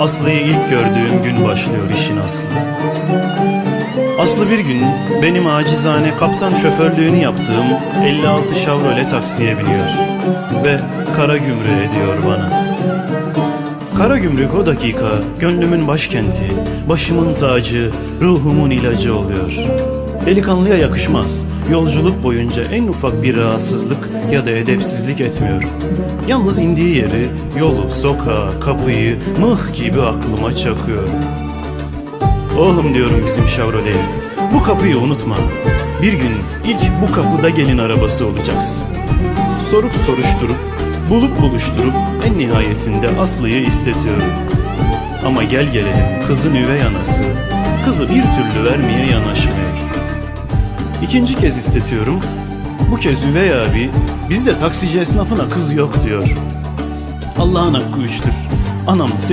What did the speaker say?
Aslı'yı ilk gördüğüm gün başlıyor işin aslı. Aslı bir gün benim acizane kaptan şoförlüğünü yaptığım 56 Chevrolet taksiye biniyor ve kara gümrüğü ediyor bana. Kara gümrük o dakika gönlümün başkenti, başımın tacı, ruhumun ilacı oluyor. Delikanlıya yakışmaz. Yolculuk boyunca en ufak bir rahatsızlık ya da edepsizlik etmiyor. Yalnız indiği yeri, yolu, sokağı, kapıyı mıh gibi aklıma çakıyor. Oğlum diyorum bizim Chevrolet'e, bu kapıyı unutma. Bir gün ilk bu kapıda gelin arabası olacaksın. Sorup soruşturup, bulup buluşturup en nihayetinde Aslı'yı istetiyorum. Ama gel gelelim kızın üvey anası, kızı bir türlü vermeye yanaşmıyor. İkinci kez istetiyorum. Bu kez üvey abi bizde taksici esnafına kız yok diyor. Allah'ın hakkı üçtür. Anam seni